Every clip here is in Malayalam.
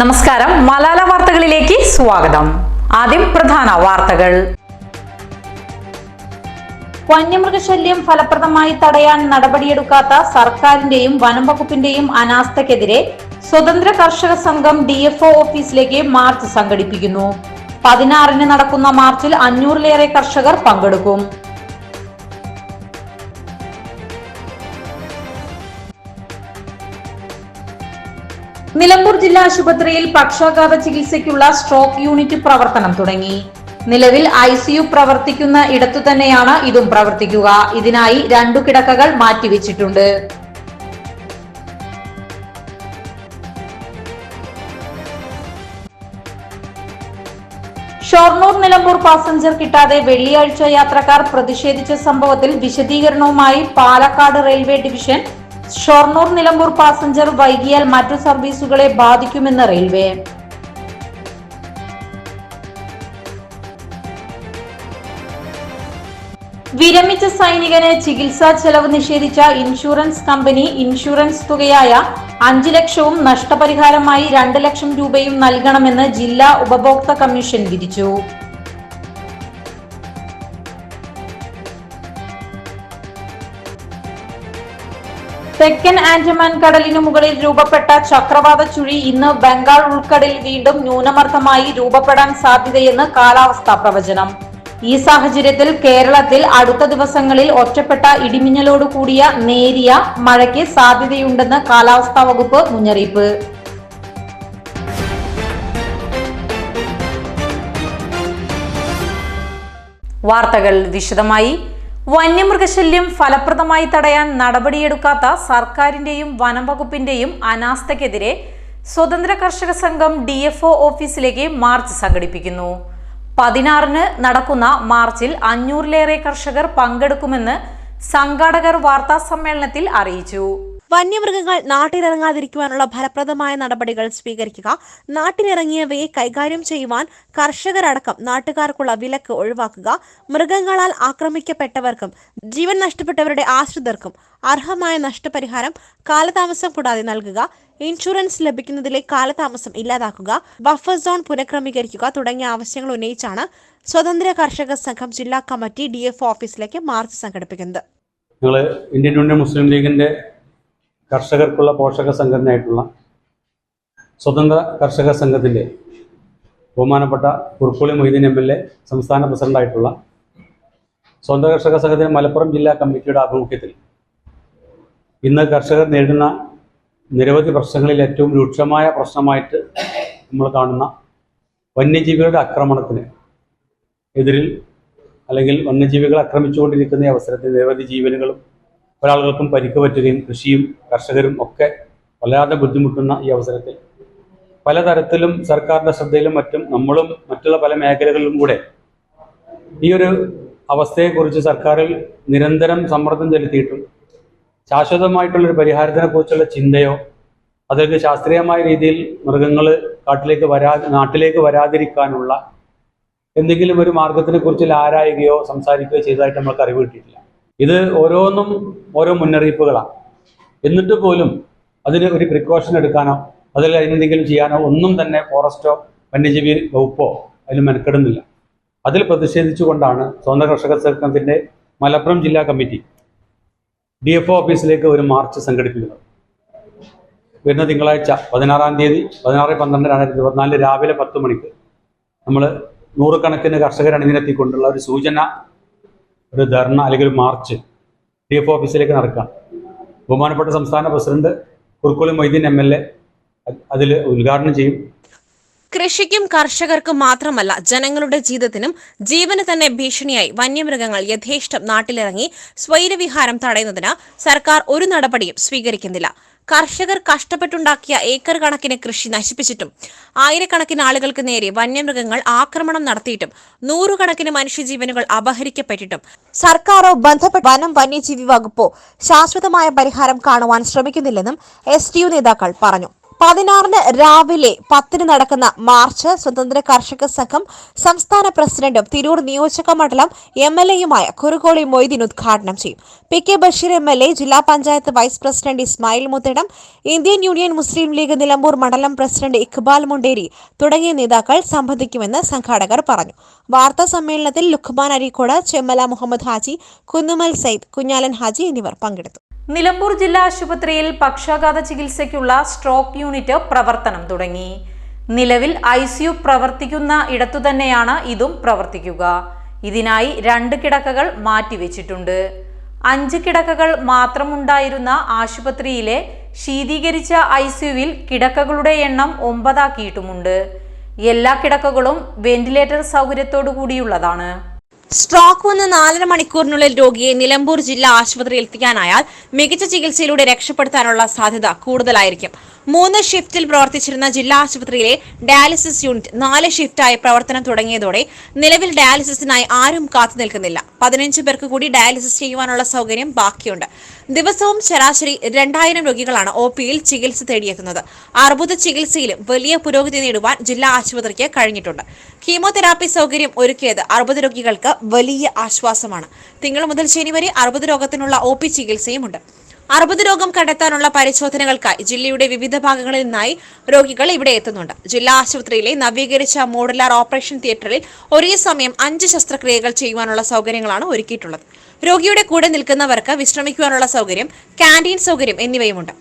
നമസ്കാരം. മലാല വാർത്തകളിലേക്ക് സ്വാഗതം. ആദ്യം പ്രധാന വാർത്തകൾ. വന്യമൃഗശല്യം ഫലപ്രദമായി തടയാൻ നടപടിയെടുക്കാത്ത സർക്കാരിന്റെയും വനം വകുപ്പിന്റെയും അനാസ്ഥക്കെതിരെ സ്വതന്ത്ര കർഷക സംഘം ഡി എഫ് ഓഫീസിലേക്ക് മാർച്ച് സംഘടിപ്പിക്കുന്നു. പതിനാറിന് നടക്കുന്ന മാർച്ചിൽ അഞ്ഞൂറിലേറെ കർഷകർ പങ്കെടുക്കും. നിലമ്പൂർ ജില്ലാ ആശുപത്രിയിൽ പക്ഷാഘാത ചികിത്സയ്ക്കുള്ള സ്ട്രോക്ക് യൂണിറ്റ് പ്രവർത്തനം തുടങ്ങി. നിലവിൽ ഐ സിയു പ്രവർത്തിക്കുന്ന ഇടത്തു തന്നെയാണ് ഇതും പ്രവർത്തിക്കുക. ഇതിനായി രണ്ടു കിടക്കകൾ മാറ്റിവെച്ചിട്ടുണ്ട്. ഷൊർണൂർ നിലമ്പൂർ പാസഞ്ചർ കിട്ടാതെ വെള്ളിയാഴ്ച യാത്രക്കാർ പ്രതിഷേധിച്ച സംഭവത്തിൽ വിശദീകരണവുമായി Palakkad railway division Shoranur Nilambur passenger വൈകിയാൽ മറ്റു സർവീസുകളെ ബാധിക്കുമെന്ന് റെയിൽവേ. വിരമിച്ച സൈനികന് ചികിത്സാ ചെലവ് നിഷേധിച്ച ഇൻഷുറൻസ് കമ്പനി ഇൻഷുറൻസ് തുകയായ അഞ്ചു ലക്ഷവും നഷ്ടപരിഹാരമായി രണ്ട് ലക്ഷം രൂപയും നൽകണമെന്ന് ജില്ലാ ഉപഭോക്തൃ കമ്മീഷൻ വിധിച്ചു. തെക്കൻ ആൻഡമാൻ കടലിനു മുകളിൽ രൂപപ്പെട്ട ചക്രവാത ചുഴി ഇന്ന് ബംഗാൾ ഉൾക്കടലിൽ വീണ്ടും ന്യൂനമർദ്ദമായി രൂപപ്പെടാൻ സാധ്യതയെന്ന് കാലാവസ്ഥാ പ്രവചനം. ഈ സാഹചര്യത്തിൽ കേരളത്തിൽ അടുത്ത ദിവസങ്ങളിൽ ഒറ്റപ്പെട്ട ഇടിമിന്നലോട് കൂടിയ നേരിയ മഴയ്ക്ക് സാധ്യതയുണ്ടെന്ന് കാലാവസ്ഥാ വകുപ്പ് മുന്നറിയിപ്പ്. വാർത്തകൾ വിശദമായി. വന്യമൃഗശല്യം ഫലപ്രദമായി തടയാൻ നടപടിയെടുക്കാത്ത സർക്കാരിന്റെയും വനം വകുപ്പിന്റെയും അനാസ്ഥയ്ക്കെതിരെ സ്വതന്ത്ര കർഷക സംഘം ഡി എഫ് ഓഫീസിലേക്ക് മാർച്ച് സംഘടിപ്പിക്കുന്നു. പതിനാറിന് നടക്കുന്ന മാർച്ചിൽ അഞ്ഞൂറിലേറെ കർഷകർ പങ്കെടുക്കുമെന്ന് സംഘാടകർ വാർത്താ സമ്മേളനത്തിൽ അറിയിച്ചു. വന്യമൃഗങ്ങൾ നാട്ടിലിറങ്ങാതിരിക്കുവാനുള്ള ഫലപ്രദമായ നടപടികൾ സ്വീകരിക്കുക നാട്ടിലിറങ്ങിയവയെ കൈകാര്യം ചെയ്യുവാൻ കർഷകരടക്കം നാട്ടുകാർക്കുള്ള വിലക്ക് ഒഴിവാക്കുക മൃഗങ്ങളാൽ ആക്രമിക്കപ്പെട്ടവർക്കും ജീവൻ നഷ്ടപ്പെട്ടവരുടെ ആശ്രിതർക്കും അർഹമായ നഷ്ടപരിഹാരം കാലതാമസം കൂടാതെ നൽകുക ഇൻഷുറൻസ് ലഭിക്കുന്നതിലെ കാലതാമസം ഇല്ലാതാക്കുക ബഫർ സോൺ പുനഃക്രമീകരിക്കുക തുടങ്ങിയ ആവശ്യങ്ങൾ ഉന്നയിച്ചാണ് സ്വതന്ത്ര കർഷക സംഘം ജില്ലാ കമ്മിറ്റി ഡി ഓഫീസിലേക്ക് മാർച്ച് സംഘടിപ്പിക്കുന്നത്. ഞങ്ങൾ ഇന്ത്യൻ യൂണിയൻ മുസ്ലിം ലീഗിന്റെ കർഷകർക്കുള്ള പോഷക സംഘടനയായിട്ടുള്ള സ്വതന്ത്ര കർഷക സംഘത്തിന്റെ ബഹുമാനപ്പെട്ട Kuruppuli Moideen M L A സംസ്ഥാന പ്രസിഡന്റായിട്ടുള്ള സ്വതന്ത്ര കർഷക സംഘത്തിന്റെ മലപ്പുറം ജില്ലാ കമ്മിറ്റിയുടെ ആഭിമുഖ്യത്തിൽ ഇന്ന് കർഷകർ നേരിടുന്ന നിരവധി പ്രശ്നങ്ങളിൽ ഏറ്റവും രൂക്ഷമായ പ്രശ്നമായിട്ട് നമ്മൾ കാണുന്ന വന്യജീവികളുടെ ആക്രമണത്തിന് എതിരിൽ അല്ലെങ്കിൽ വന്യജീവികൾ ആക്രമിച്ചുകൊണ്ടിരിക്കുന്ന അവസരത്തിൽ നിരവധി ജീവനുകളും ഒരാളുകൾക്കും പരിക്ക് പറ്റുകയും കൃഷിയും കർഷകരും ഒക്കെ വല്ലാതെ ബുദ്ധിമുട്ടുന്ന ഈ അവസരത്തിൽ. പലതരത്തിലും സർക്കാരിന്റെ ശ്രദ്ധയിലും മറ്റും നമ്മളും മറ്റുള്ള പല മേഖലകളിലും കൂടെ ഈ ഒരു അവസ്ഥയെക്കുറിച്ച് സർക്കാരിൽ നിരന്തരം സമ്മർദ്ദം ചെലുത്തിയിട്ടും ശാശ്വതമായിട്ടുള്ളൊരു പരിഹാരത്തിനെക്കുറിച്ചുള്ള ചിന്തയോ അതൊക്കെ ശാസ്ത്രീയമായ രീതിയിൽ മൃഗങ്ങൾ കാട്ടിലേക്ക് വരാ നാട്ടിലേക്ക് വരാതിരിക്കാനുള്ള എന്തെങ്കിലും ഒരു മാർഗത്തിനെ കുറിച്ച് ആരായുകയോ സംസാരിക്കുകയോ ചെയ്തതായിട്ട് നമ്മൾക്ക് അറിവ് കിട്ടിയിട്ടില്ല. ഇത് ഓരോന്നും ഓരോ മുന്നറിയിപ്പുകളാണ് എന്നിട്ട് പോലും അതിന് ഒരു പ്രിക്കോഷൻ എടുക്കാനോ അതിൽ അതിനെന്തെങ്കിലും ചെയ്യാനോ ഒന്നും തന്നെ ഫോറസ്റ്റോ വന്യജീവി വകുപ്പോ അതിൽ മെനക്കെടുന്നില്ല. അതിൽ പ്രതിഷേധിച്ചുകൊണ്ടാണ് സ്വന്തം കർഷക സംഘത്തിന്റെ മലപ്പുറം ജില്ലാ കമ്മിറ്റി ഡി എഫ് ഒ ഓഫീസിലേക്ക് ഒരു മാർച്ച് സംഘടിപ്പിക്കുന്നത്. വരുന്ന തിങ്കളാഴ്ച പതിനാറാം തീയതി പതിനാറ് പന്ത്രണ്ട് രണ്ടായിരത്തി ഇരുപത്തിനാല് രാവിലെ പത്ത് മണിക്ക് നമ്മൾ നൂറുകണക്കിന് കർഷകർ അണിനിരത്തിക്കൊണ്ടുള്ള ഒരു സൂചന ഒരു ധർണ അല്ലെങ്കിൽ ഒരു മാർച്ച് ഡി എഫ് ഓഫീസിലേക്ക് നടക്കാം. ബഹുമാനപ്പെട്ട സംസ്ഥാന president Kurukkoli Moideen M L A അതിൽ ഉദ്ഘാടനം ചെയ്യും. കൃഷിക്കും കർഷകർക്കും മാത്രമല്ല ജനങ്ങളുടെ ജീവിതത്തിനും ജീവന് തന്നെ ഭീഷണിയായി വന്യമൃഗങ്ങൾ യഥേഷ്ടം നാട്ടിലിറങ്ങി സ്വൈരവിഹാരം തടയുന്നതിന് സർക്കാർ ഒരു നടപടിയും സ്വീകരിക്കുന്നില്ല. കർഷകർ കഷ്ടപ്പെട്ടുണ്ടാക്കിയ ഏക്കർ കണക്കിന് കൃഷി നശിപ്പിച്ചിട്ടും ആയിരക്കണക്കിന് ആളുകൾക്ക് നേരെ വന്യമൃഗങ്ങൾ ആക്രമണം നടത്തിയിട്ടും നൂറുകണക്കിന് മനുഷ്യജീവനുകൾ അപഹരിക്കപ്പെട്ടിട്ടും. സർക്കാരോ ബന്ധപ്പെട്ട വനം വന്യജീവി വകുപ്പോ ശാശ്വതമായ പരിഹാരം കാണുവാൻ ശ്രമിക്കുന്നില്ലെന്നും എസ് നേതാക്കൾ പറഞ്ഞു. പതിനാറിന് രാവിലെ പത്തിന് നടക്കുന്ന മാർച്ച് സ്വതന്ത്ര കർഷക സംഘം സംസ്ഥാന പ്രസിഡന്റും തിരൂർ നിയോജക മണ്ഡലം എം എൽ എയുമായ കുറുകോളി മൊയ്തീൻ ഉദ്ഘാടനം ചെയ്യും. P K Basheer M L A ജില്ലാ panchayat vice president Ismail Muthidam Indian Union Muslim League Nilambur മണ്ഡലം പ്രസിഡന്റ് ഇഖ്ബാൽ മുണ്ടേരി തുടങ്ങിയ നേതാക്കൾ സംബന്ധിക്കുമെന്ന് സംഘാടകർ പറഞ്ഞു. വാർത്താ സമ്മേളനത്തിൽ ലുഖ്ബാൻ അരീക്കോട് ചെമ്മല മുഹമ്മദ് ഹാജി കുന്നുമൽ സയ്യിദ് കുഞ്ഞാലൻ ഹാജി എന്നിവർ പങ്കെടുത്തു. നിലമ്പൂർ ജില്ലാ ആശുപത്രിയിൽ പക്ഷാഘാത ചികിത്സയ്ക്കുള്ള സ്ട്രോക്ക് യൂണിറ്റ് പ്രവർത്തനം തുടങ്ങി. നിലവിൽ ഐ സിയു പ്രവർത്തിക്കുന്ന ഇടത്തുതന്നെയാണ് ഇതും പ്രവർത്തിക്കുക. ഇതിനായി രണ്ട് കിടക്കകൾ മാറ്റിവെച്ചിട്ടുണ്ട്. അഞ്ച് കിടക്കകൾ മാത്രമുണ്ടായിരുന്ന ആശുപത്രിയിലെ ശീതീകരിച്ച ഐ സിയുവിൽ കിടക്കകളുടെ എണ്ണം ഒമ്പതാക്കിയിട്ടുമുണ്ട്. എല്ലാ കിടക്കകളും വെന്റിലേറ്റർ സൗകര്യത്തോടു കൂടിയുള്ളതാണ് സ്ട്രോക്ക് വന്ന് നാലര മണിക്കൂറിനുള്ളിൽ രോഗിയെ നിലമ്പൂർ ജില്ലാ ആശുപത്രിയിൽ എത്തിക്കാനായാൽ മികച്ച ചികിത്സയിലൂടെ രക്ഷപ്പെടുത്താനുള്ള സാധ്യത കൂടുതലായിരിക്കും. മൂന്ന് ഷിഫ്റ്റിൽ പ്രവർത്തിച്ചിരുന്ന ജില്ലാ ആശുപത്രിയിലെ ഡയാലിസിസ് യൂണിറ്റ് നാല് ഷിഫ്റ്റായി പ്രവർത്തനം തുടങ്ങിയതോടെ നിലവിൽ ഡയാലിസിസിനായി ആരും കാത്തു നിൽക്കുന്നില്ല. പതിനഞ്ച് പേർക്ക് കൂടി ഡയാലിസിസ് ചെയ്യുവാനുള്ള സൗകര്യം ബാക്കിയുണ്ട്. ദിവസവും ശരാശരി രണ്ടായിരം രോഗികളാണ് ഒ പിയിൽ ചികിത്സ തേടിയെത്തുന്നത് അർബുദ ചികിത്സയിലും വലിയ പുരോഗതി നേടുവാൻ ജില്ലാ ആശുപത്രിക്ക് കഴിഞ്ഞിട്ടുണ്ട്. കീമോതെറാപ്പി സൗകര്യം ഒരുക്കിയത് അർബുദ രോഗികൾക്ക് വലിയ ആശ്വാസമാണ്. തിങ്കൾ മുതൽ ശനി വരെ അർബുദ രോഗത്തിനുള്ള ഒ പി ചികിത്സയുമുണ്ട്. അർബുദ രോഗം കണ്ടെത്താനുള്ള പരിശോധനകൾക്കായി ജില്ലയുടെ വിവിധ ഭാഗങ്ങളിൽ നിന്നായി രോഗികൾ ഇവിടെ എത്തുന്നുണ്ട്. ജില്ലാ ആശുപത്രിയിലെ നവീകരിച്ച മോഡുലാർ ഓപ്പറേഷൻ തിയേറ്ററിൽ ഒരേ സമയം അഞ്ച് ശസ്ത്രക്രിയകൾ ചെയ്യുവാനുള്ള സൗകര്യങ്ങളാണ് ഒരുക്കിയിട്ടുള്ളത്. രോഗിയുടെ കൂടെ നിൽക്കുന്നവർക്ക് വിശ്രമിക്കുവാനുള്ള സൗകര്യം ക്യാന്റീൻ സൗകര്യം എന്നിവയുമുണ്ട്.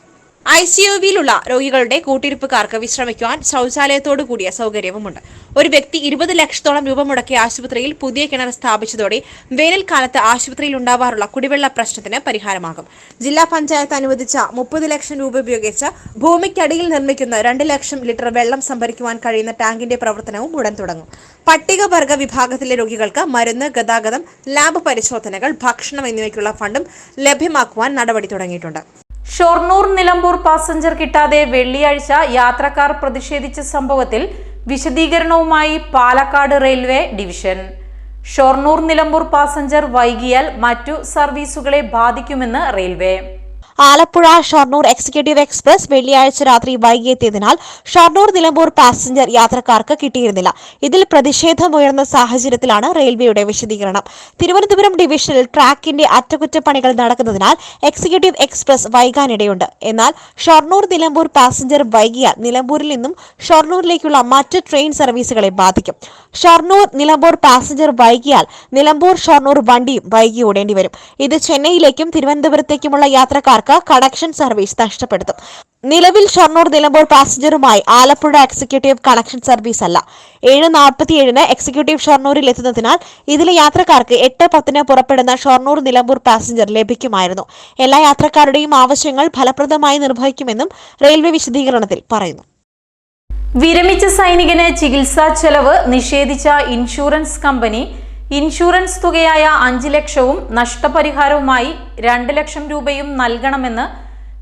ഐ സി യുവിലുള്ള രോഗികളുടെ കൂട്ടിരിപ്പുകാർക്ക് വിശ്രമിക്കുവാൻ ശൗചാലയത്തോടു കൂടിയ സൗകര്യവുമുണ്ട്. ഒരു വ്യക്തി ഇരുപത് ലക്ഷത്തോളം രൂപ മുടക്കിയ ആശുപത്രിയിൽ പുതിയ കിണർ സ്ഥാപിച്ചതോടെ വേനൽക്കാലത്ത് ആശുപത്രിയിൽ ഉണ്ടാവാറുള്ള കുടിവെള്ള പ്രശ്നത്തിന് പരിഹാരമാകും. ജില്ലാ പഞ്ചായത്ത് അനുവദിച്ച മുപ്പത് ലക്ഷം രൂപ ഉപയോഗിച്ച് ഭൂമിക്കടിയിൽ നിർമ്മിക്കുന്ന രണ്ട് ലക്ഷം ലിറ്റർ വെള്ളം സംഭരിക്കുവാൻ കഴിയുന്ന ടാങ്കിന്റെ പ്രവർത്തനവും ഉടൻ തുടങ്ങും. പട്ടികവർഗ വിഭാഗത്തിലെ രോഗികൾക്ക് മരുന്ന് ഗതാഗതം ലാബ് പരിശോധനകൾ ഭക്ഷണം എന്നിവയ്ക്കുള്ള ഫണ്ടും ലഭ്യമാക്കുവാൻ നടപടി തുടങ്ങിയിട്ടുണ്ട്. ഷൊർണൂർ നിലമ്പൂർ പാസഞ്ചർ കിട്ടാതെ വെള്ളിയാഴ്ച യാത്രക്കാർ പ്രതിഷേധിച്ച സംഭവത്തിൽ വിശദീകരണവുമായി Palakkad railway division. Shoranur Nilambur passenger വൈകിയാൽ മറ്റു സർവീസുകളെ ബാധിക്കുമെന്ന് railway. Alappuzha Shoranur executive express വെള്ളിയാഴ്ച രാത്രി വൈകിയെത്തിയതിനാൽ ഷൊർണൂർ നിലമ്പൂർ പാസഞ്ചർ യാത്രക്കാർക്ക് കിട്ടിയിരുന്നില്ല. ഇതിൽ പ്രതിഷേധമുയർന്ന സാഹചര്യത്തിലാണ് റെയിൽവേയുടെ വിശദീകരണം. തിരുവനന്തപുരം ഡിവിഷനിൽ ട്രാക്കിന്റെ അറ്റകുറ്റപ്പണികൾ നടക്കുന്നതിനാൽ എക്സിക്യൂട്ടീവ് എക്സ്പ്രസ് വൈകാനിടയുണ്ട്. എന്നാൽ ഷൊർണൂർ നിലമ്പൂർ പാസഞ്ചർ വൈകിയാൽ നിലമ്പൂരിൽ നിന്നും ഷൊർണൂരിലേക്കുള്ള മറ്റ് ട്രെയിൻ സർവീസുകളെ ബാധിക്കും. ഷൊർണൂർ നിലമ്പൂർ പാസഞ്ചർ വൈകിയാൽ നിലമ്പൂർ ഷൊർണൂർ വണ്ടിയും വൈകി ഓടേണ്ടി വരും ഇത് ചെന്നൈയിലേക്കും തിരുവനന്തപുരത്തേക്കുമുള്ള യാത്രക്കാർക്ക് കണക്ഷൻ സർവീസ് നഷ്ടപ്പെടുത്തും. നിലവിൽ ഷൊർണൂർ നിലമ്പൂർ പാസഞ്ചറുമായി ആലപ്പുഴ എക്സിക്യൂട്ടീവ് കണക്ഷൻ സർവീസ് അല്ല ഏഴ് നാൽപ്പത്തിയേഴിന് എക്സിക്യൂട്ടീവ് ഷൊർണൂരിൽ എത്തുന്നതിനാൽ ഇതിലെ യാത്രക്കാർക്ക് എട്ട് പത്തിന് പുറപ്പെടുന്ന ഷൊർണൂർ നിലമ്പൂർ പാസഞ്ചർ ലഭിക്കുമായിരുന്നു. എല്ലാ യാത്രക്കാരുടെയും ആവശ്യങ്ങൾ ഫലപ്രദമായി നിർവഹിക്കുമെന്നും റെയിൽവേ വിശദീകരണത്തിൽ പറയുന്നു. വിരമിച്ച സൈനികന് ചികിത്സാ ചെലവ് നിഷേധിച്ച ഇൻഷുറൻസ് കമ്പനി ഇൻഷുറൻസ് തുകയായ അഞ്ച് ലക്ഷവും നഷ്ടപരിഹാരവുമായി രണ്ട് ലക്ഷം രൂപയും നൽകണമെന്ന്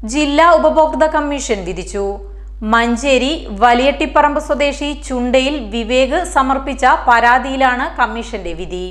ജില്ലാ ഉപഭോക്തൃ കമ്മീഷൻ വിധിച്ചു. മഞ്ചേരി വലിയട്ടിപ്പറമ്പ് സ്വദേശി ചുണ്ടയിൽ വിവേക് സമർപ്പിച്ച പരാതിയിലാണ് കമ്മീഷന്റെ വിധി.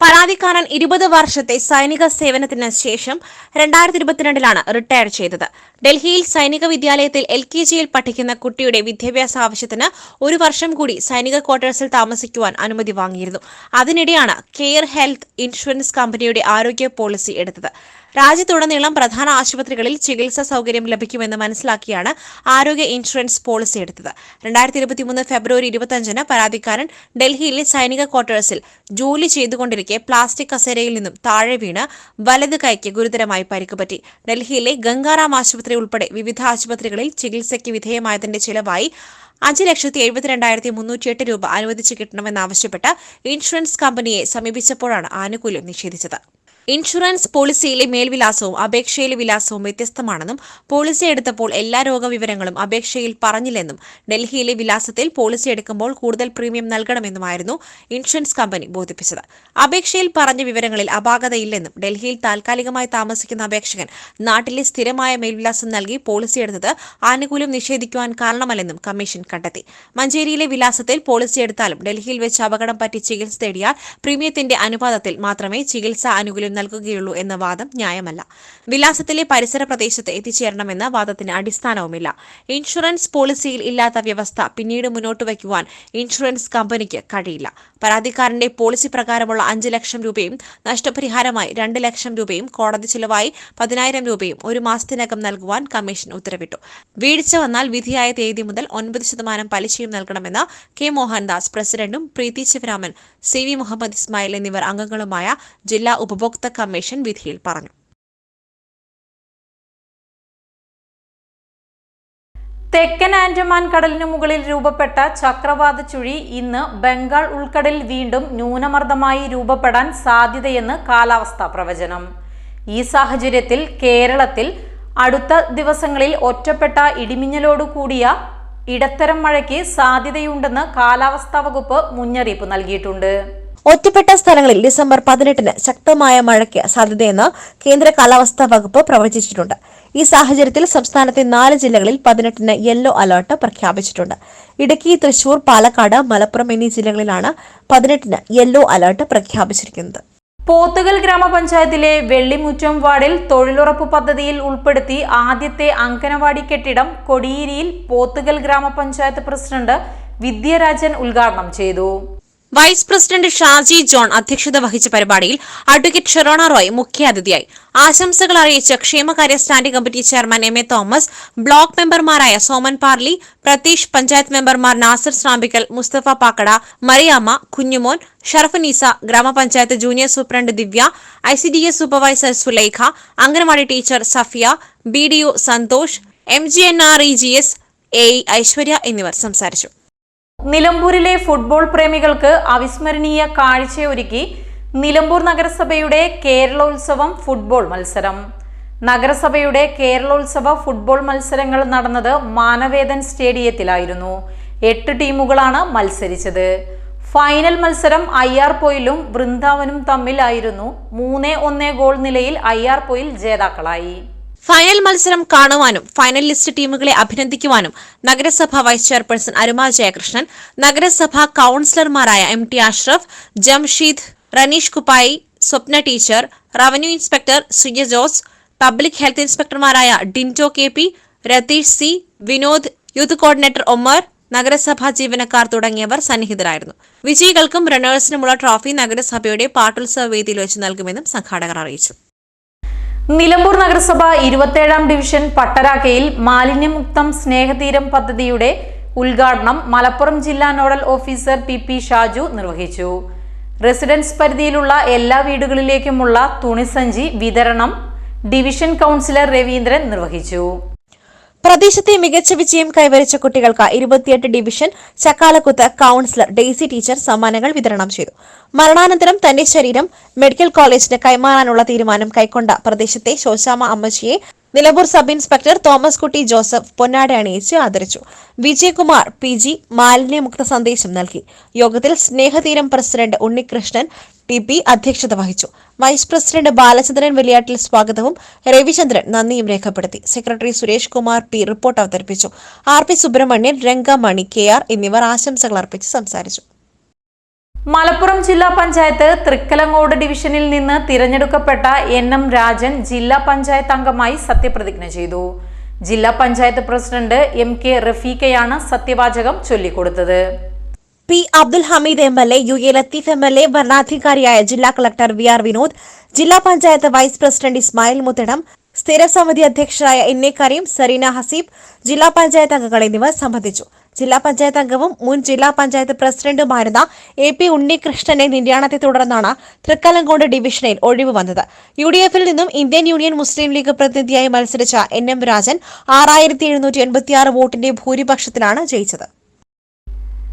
പരാതിക്കാരൻ ഇരുപത് വർഷത്തെ സൈനിക സേവനത്തിന് ശേഷം രണ്ടായിരത്തി ഇരുപത്തിരണ്ടിലാണ് റിട്ടയർ ചെയ്തത്. ഡൽഹിയിൽ സൈനിക വിദ്യാലയത്തിൽ എൽ കെ ജിയിൽ പഠിക്കുന്ന കുട്ടിയുടെ വിദ്യാഭ്യാസ ആവശ്യത്തിന് ഒരു വർഷം കൂടി സൈനിക ക്വാർട്ടേഴ്സിൽ താമസിക്കുവാൻ അനുമതി വാങ്ങിയിരുന്നു. അതിനിടെയാണ് കെയർ ഹെൽത്ത് ഇൻഷുറൻസ് കമ്പനിയുടെ ആരോഗ്യ പോളിസി എടുത്തത്. രാജ്യത്തുടനീളം പ്രധാന ആശുപത്രികളിൽ ചികിത്സാ സൗകര്യം ലഭിക്കുമെന്ന് മനസ്സിലാക്കിയാണ് ആരോഗ്യ ഇൻഷുറൻസ് പോളിസി എടുത്തത്. രണ്ടായിരത്തി ഇരുപത്തിമൂന്ന് ഫെബ്രുവരി ഇരുപത്തിയഞ്ചിന് പരാതിക്കാരൻ ഡൽഹിയിലെ സൈനിക ക്വാർട്ടേഴ്സിൽ ജോലി ചെയ്തുകൊണ്ടിരിക്കെ പ്ലാസ്റ്റിക് കസേരയിൽ നിന്നും താഴെ വീണ് വലത് കൈക്ക് ഗുരുതരമായി പരിക്കുപറ്റി ഡൽഹിയിലെ ഗംഗാറാം ആശുപത്രി ഉൾപ്പെടെ വിവിധ ആശുപത്രികളിൽ ചികിത്സയ്ക്ക് വിധേയമായതിന്റെ ചിലവായി അഞ്ച് ലക്ഷത്തി എഴുപത്തിരണ്ടായിരത്തി മുന്നൂറ്റിയെട്ട് രൂപ അനുവദിച്ചു കിട്ടണമെന്നാവശ്യപ്പെട്ട് ഇൻഷുറൻസ് കമ്പനിയെ സമീപിച്ചപ്പോഴാണ് ആനുകൂല്യം നിഷേധിച്ചത്. ഇൻഷുറൻസ് പോളിസിയിലെ മേൽവിലാസവും അപേക്ഷയിലെ വിലാസവും വ്യത്യസ്തമാണെന്നും പോളിസി എടുത്തപ്പോൾ എല്ലാ രോഗവിവരങ്ങളും അപേക്ഷയിൽ പറഞ്ഞില്ലെന്നും ഡൽഹിയിലെ വിലാസത്തിൽ പോളിസി എടുക്കുമ്പോൾ കൂടുതൽ പ്രീമിയം നൽകണമെന്നുമായിരുന്നു ഇൻഷുറൻസ് കമ്പനി ബോധിപ്പിച്ചത്. അപേക്ഷയിൽ പറഞ്ഞ വിവരങ്ങളിൽ അപാകതയില്ലെന്നും ഡൽഹിയിൽ താൽക്കാലികമായി താമസിക്കുന്ന അപേക്ഷകൻ നാട്ടിലെ സ്ഥിരമായ മേൽവിലാസം നൽകി പോളിസി എടുത്തത് ആനുകൂല്യം നിഷേധിക്കുവാൻ കാരണമല്ലെന്നും കമ്മീഷൻ കണ്ടെത്തി. മഞ്ചേരിയിലെ വിലാസത്തിൽ പോളിസി എടുത്താലും ഡൽഹിയിൽ വെച്ച് അപകടം പറ്റി ചികിത്സ തേടിയാൽ പ്രീമിയത്തിന്റെ അനുപാതത്തിൽ മാത്രമേ ചികിത്സാ ആനുകൂല്യം നൽകുകയുള്ളൂ എന്ന വാദം ന്യായമല്ല. വിലാസത്തിലെ പരിസര പ്രദേശത്ത് എത്തിച്ചേരണമെന്ന വാദത്തിന് അടിസ്ഥാനവുമില്ല. ഇൻഷുറൻസ് പോളിസിയിൽ ഇല്ലാത്ത വ്യവസ്ഥ പിന്നീട് മുന്നോട്ട് വയ്ക്കുവാൻ ഇൻഷുറൻസ് കമ്പനിക്ക് കഴിയില്ല. പരാതിക്കാരന്റെ പോളിസി പ്രകാരമുള്ള അഞ്ച് ലക്ഷം രൂപയും നഷ്ടപരിഹാരമായി രണ്ട് ലക്ഷം രൂപയും കോടതി ചിലവായി പതിനായിരം രൂപയും ഒരു മാസത്തിനകം നൽകുവാൻ കമ്മീഷൻ ഉത്തരവിട്ടു. വീഴ്ച വന്നാൽ വിധിയായ തീയതി മുതൽ ഒൻപത് ശതമാനം പലിശയും നൽകണമെന്ന് കെ മോഹൻദാസ് പ്രസിഡന്റും പ്രീതി ശിവരാമൻ സി വി മുഹമ്മദ് ഇസ്മായിൽ എന്നിവർ അംഗങ്ങളുമായ ജില്ലാ ഉപഭോക്തൃ കമ്മീഷൻ വിധിയിൽ പറഞ്ഞു. തെക്കൻ ആൻഡമാൻ കടലിനു മുകളിൽ രൂപപ്പെട്ട ചക്രവാത ചുഴി ഇന്ന് ബംഗാൾ ഉൾക്കടലിൽ വീണ്ടും ന്യൂനമർദ്ദമായി രൂപപ്പെടാൻ സാധ്യതയെന്ന് കാലാവസ്ഥാ പ്രവചനം. ഈ സാഹചര്യത്തിൽ കേരളത്തിൽ അടുത്ത ദിവസങ്ങളിൽ ഒറ്റപ്പെട്ട ഇടിമിന്നലോടു കൂടിയ ഇടത്തരം മഴയ്ക്ക് സാധ്യതയുണ്ടെന്ന് കാലാവസ്ഥാ വകുപ്പ് മുന്നറിയിപ്പ് നൽകിയിട്ടുണ്ട്. ഒറ്റപ്പെട്ട സ്ഥലങ്ങളിൽ ഡിസംബർ പതിനെട്ടിന് ശക്തമായ മഴയ്ക്ക് സാധ്യതയെന്ന് കേന്ദ്ര കാലാവസ്ഥാ വകുപ്പ് പ്രവചിച്ചിട്ടുണ്ട്. ഈ സാഹചര്യത്തിൽ സംസ്ഥാനത്തെ നാല് ജില്ലകളിൽ പതിനെട്ടിന് യെല്ലോ അലർട്ട് പ്രഖ്യാപിച്ചിട്ടുണ്ട്. ഇടുക്കി തൃശൂർ പാലക്കാട് മലപ്പുറം എന്നീ ജില്ലകളിലാണ് പതിനെട്ടിന് യെല്ലോ അലർട്ട് പ്രഖ്യാപിച്ചിരിക്കുന്നത്. പോത്തുകൽ ഗ്രാമപഞ്ചായത്തിലെ വെള്ളിമുറ്റം വാർഡിൽ തൊഴിലുറപ്പ് പദ്ധതിയിൽ ഉൾപ്പെടുത്തി ആദ്യത്തെ അങ്കനവാടി കെട്ടിടം കൊടിയേരിയിൽ പോത്തുകൽ ഗ്രാമപഞ്ചായത്ത് പ്രസിഡന്റ് വിദ്യരാജൻ ഉദ്ഘാടനം ചെയ്തു. വൈസ് പ്രസിഡന്റ് ഷാജി ജോൺ അധ്യക്ഷത വഹിച്ച പരിപാടിയിൽ അഡ്വക്കേറ്റ് ഷെറോണ റോയ് മുഖ്യാതിഥിയായി. ആശംസകൾ അറിയിച്ച ക്ഷേമകാര്യ standing committee chairman M A Thomas block മെമ്പർമാരായ സോമൻ പാർലി പ്രതീഷ് പഞ്ചായത്ത് മെമ്പർമാർ നാസർ സ്രാമ്പിക്കൽ മുസ്തഫ പാക്കട മറിയാമ്മ കുഞ്ഞുമോൻ ഷറഫുനീസ ഗ്രാമപഞ്ചായത്ത് junior superintendent Divya I C D S supervisor Sulaikha anganwadi teacher Safiya B D O Santhosh M G N R E G S A Aishwarya എന്നിവർ സംസാരിച്ചു. നിലമ്പൂരിലെ ഫുട്ബോൾ പ്രേമികൾക്ക് അവിസ്മരണീയ കാഴ്ചയൊരുക്കി നിലമ്പൂർ നഗരസഭയുടെ കേരളോത്സവം ഫുട്ബോൾ മത്സരം. നഗരസഭയുടെ കേരളോത്സവ ഫുട്ബോൾ മത്സരങ്ങൾ നടന്നത് മാനവേദൻ സ്റ്റേഡിയത്തിലായിരുന്നു. എട്ട് ടീമുകളാണ് മത്സരിച്ചത്. ഫൈനൽ മത്സരം ഐ ആർ പോയിലും വൃന്ദാവനും തമ്മിലായിരുന്നു. മൂന്ന് ഒന്ന് ഗോൾ നിലയിൽ ഐ ആർ പോയിൽ ജേതാക്കളായി. ഫൈനൽ മത്സരം കാണുവാനും ഫൈനൽ ലിസ്റ്റ് ടീമുകളെ അഭിനന്ദിക്കുവാനും നഗരസഭ വൈസ് ചെയർപേഴ്സൺ അരുമ ജയകൃഷ്ണൻ നഗരസഭാ കൌൺസിലർമാരായ M T Ashraf Jamsheed Raneesh Kuppayi Swapna teacher revenue inspector Suja Jose public health ഇൻസ്പെക്ടർമാരായ Dinto K P Ratheesh C Vinod youth coordinator Omar നഗരസഭാ ജീവനക്കാർ തുടങ്ങിയവർ സന്നിഹിതരായിരുന്നു. വിജയികൾക്കും റണ്ണേഴ്സിനുമുള്ള ട്രോഫി നഗരസഭയുടെ പാട്ടുത്സവ വേദിയിൽ വെച്ച് നൽകുമെന്നും സംഘാടകർ അറിയിച്ചു. നിലമ്പൂർ നഗരസഭ ഇരുപത്തേഴാം ഡിവിഷൻ പട്ടരാക്കയിൽ മാലിന്യമുക്തം സ്നേഹതീരം പദ്ധതിയുടെ ഉദ്ഘാടനം മലപ്പുറം ജില്ലാ nodal officer P P Shaju നിർവഹിച്ചു. റെസിഡൻസ് പരിധിയിലുള്ള എല്ലാ വീടുകളിലേക്കുമുള്ള തുണിസഞ്ചി വിതരണം ഡിവിഷൻ കൗൺസിലർ രവീന്ദ്രൻ നിർവഹിച്ചു. പ്രദേശത്തെ മികച്ച വിജയം കൈവരിച്ച കുട്ടികൾക്ക് ഇരുപത്തിയെട്ട് division Chakkalakuth councillor Daisy teacher സമ്മാനങ്ങൾ വിതരണം ചെയ്തു. മരണാനന്തരം തന്റെ ശരീരം മെഡിക്കൽ കോളേജിന് കൈമാറാനുള്ള തീരുമാനം കൈക്കൊണ്ട പ്രദേശത്തെ ശോശാമ അമ്മച്ചിയെ Nilambur sub inspector Thomas Kutty Joseph പൊന്നാട അണിയിച്ച് ആദരിച്ചു. വിജയകുമാർ പി ജി മാലിന്യമുക്ത സന്ദേശം നൽകി. യോഗത്തിൽ Snehatheeram president Unnikrishnan T P അധ്യക്ഷത വഹിച്ചു. വൈസ് പ്രസിഡന്റ് ബാലചന്ദ്രൻ വെളിയാട്ടിൽ സ്വാഗതവും രവിചന്ദ്രൻ നന്ദിയും രേഖപ്പെടുത്തി. Secretary Suresh Kumar P report അവതരിപ്പിച്ചു. R P Subrahmanian Rangamani K R എന്നിവർ ആശംസകൾ അർപ്പിച്ച് സംസാരിച്ചു. മലപ്പുറം ജില്ലാ പഞ്ചായത്ത് തൃക്കലങ്ങോട് ഡിവിഷനിൽ നിന്ന് തിരഞ്ഞെടുക്കപ്പെട്ട എൻ എം രാജൻ ജില്ലാ പഞ്ചായത്ത് അംഗമായി സത്യപ്രതിജ്ഞ ചെയ്തു. ജില്ലാ പഞ്ചായത്ത് പ്രസിഡന്റ് എം കെ റഫീഖയാണ് സത്യവാചകം ചൊല്ലിക്കൊടുത്തത്. P Abdul Hameed M L A U A Latheef M L A ഭരണാധികാരിയായ ജില്ലാ കളക്ടർ വി ആർ വിനോദ് ജില്ലാ പഞ്ചായത്ത് വൈസ് പ്രസിഡന്റ് ഇസ്മായിൽ മുത്തടം സ്ഥിരസമിതി അധ്യക്ഷരായ എൻ എ കരീം സരീന ഹസീബ് ജില്ലാ പഞ്ചായത്ത് അംഗങ്ങൾ എന്നിവർ സംബന്ധിച്ചു. ജില്ലാ പഞ്ചായത്ത് അംഗവും മുൻ ജില്ലാ പഞ്ചായത്ത് പ്രസിഡന്റുമായിരുന്ന എ പി ഉണ്ണികൃഷ്ണന്റെ നിര്യാണത്തെ തുടർന്നാണ് തൃക്കലങ്കോട് ഡിവിഷനിൽ ഒഴിവ് വന്നത്. യു ഡി എഫിൽ നിന്നും ഇന്ത്യൻ യൂണിയൻ മുസ്ലിം ലീഗ് പ്രതിനിധിയായി മത്സരിച്ച എൻ എം രാജൻ ആറായിരത്തി എഴുന്നൂറ്റി എൺപത്തിയാറ് വോട്ടിന്റെ ഭൂരിപക്ഷത്തിലാണ് ജയിച്ചത്.